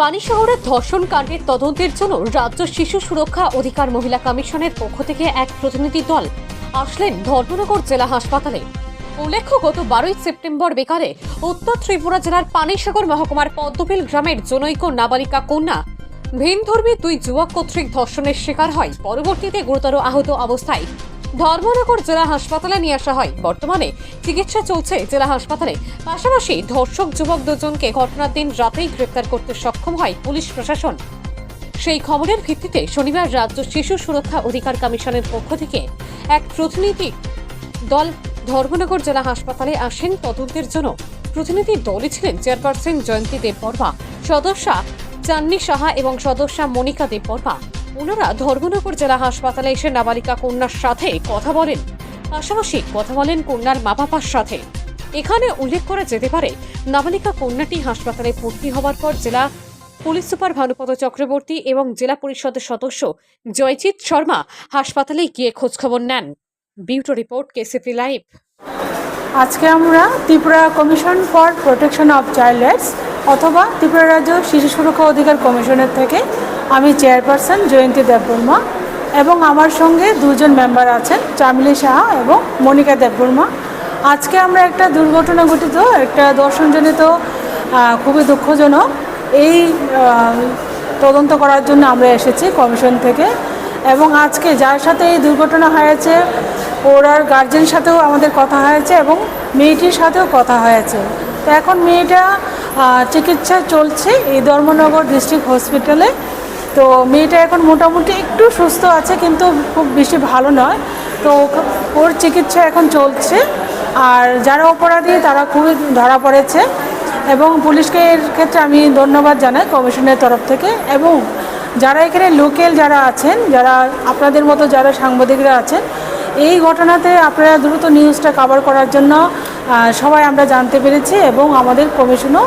পানিশহরের ধর্ষণ কাণ্ডের তদন্তের জন্য রাজ্য শিশু সুরক্ষা অধিকার মহিলা কমিশনের পক্ষ থেকে এক প্রতিনিধি দল আসলেন ধর্মনগর জেলা হাসপাতালে। উল্লেখ্য, গত বারোই সেপ্টেম্বর বিকালে উত্তর ত্রিপুরা জেলার পানিসাগর মহকুমার পদ্মবিল গ্রামের জনৈক নাবালিকা কন্যা ভিনধর্মী দুই যুবক কর্তৃক ধর্ষণের শিকার হয়। পরবর্তীতে গুরুতর আহত অবস্থায় ধর্মনগর জেলা হাসপাতালে নিয়ে আসা হয়। বর্তমানে চিকিৎসা চলছে জেলা হাসপাতালে। পাশাপাশি ধর্ষক যুবক দুজনকে ঘটনার দিন রাতেই গ্রেপ্তার করতে সক্ষম হয় পুলিশ প্রশাসন। সেই খবরের ভিত্তিতে শনিবার রাজ্য শিশু সুরক্ষা অধিকার কমিশনের পক্ষ থেকে এক প্রতিনিধি দল ধর্মনগর জেলা হাসপাতালে আসেন। তদন্তের জন্য প্রতিনিধি দলে ছিলেন চেয়ারপারসন জয়ন্তী দেববর্মা, সদস্যা চান্নি সাহা এবং সদস্যা মনিকা দেববর্মা। ওনারা ধর্মনগর জেলা হাসপাতালে এসে নাবালিকা কন্যার সাথে কথা বলেন। পাশাপাশি কথা বলেন কন্যার মা বাবার সাথে। এখানে উল্লেখ করা যেতে পারে, নাবালিকা কন্যাটি হাসপাতালে ভর্তি হওয়ার পর জেলা পুলিশ সুপার ভানুপদ চক্রবর্তী এবং জেলা পরিষদের সদস্য জয়জিৎ শর্মা হাসপাতালে গিয়ে খোঁজখবর নেন। বিউটো রিপোর্ট, কেসিপি লাইভ। আজকে আমরা Tripura commission for protection of child rights অথবা ত্রিপুরা রাজ্য শিশু সুরক্ষা অধিকার কমিশনের থেকে আমি চেয়ারপারসন জয়ন্তী দেববর্মা এবং আমার সঙ্গে দুজন মেম্বার আছেন চামিলি সাহা এবং মনিকা দেববর্মা। আজকে আমরা একটা দুর্ঘটনা ঘটিত, একটা দর্শনজনিত খুবই দুঃখজনক। এই তদন্ত করার জন্য আমরা এসেছি কমিশন থেকে এবং আজকে যার সাথে এই দুর্ঘটনা হয়েছে ওরার গার্জেন সাথেও আমাদের কথা হয়েছে এবং মেয়েটির সাথেও কথা হয়েছে। তো এখন মেয়েটা চিকিৎসা চলছে এই ধর্মনগর ডিস্ট্রিক্ট হসপিটালে। তো মেয়েটা এখন মোটামুটি একটু সুস্থ আছে, কিন্তু খুব বেশি ভালো নয়। তো ওর চিকিৎসা এখন চলছে, আর যারা অপরাধী তারা খুবই ধরা পড়েছে এবং পুলিশকে এর ক্ষেত্রে আমি ধন্যবাদ জানাই কমিশনের তরফ থেকে। এবং যারা এখানে লোকাল যারা আছেন, যারা আপনাদের মতো যারা সাংবাদিকরা আছেন, এই ঘটনাতে আপনারা দ্রুত নিউজটা কভার করার জন্য সবাই আমরা জানতে পেরেছি এবং আমাদের কমিশনও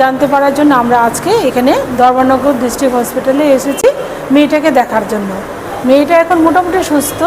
জানতে পারার জন্য আমরা আজকে এখানে ধর্মনগর ডিস্ট্রিক্ট হসপিটালে এসেছি মেয়েটাকে দেখার জন্য। মেয়েটা এখন মোটামুটি সুস্থ।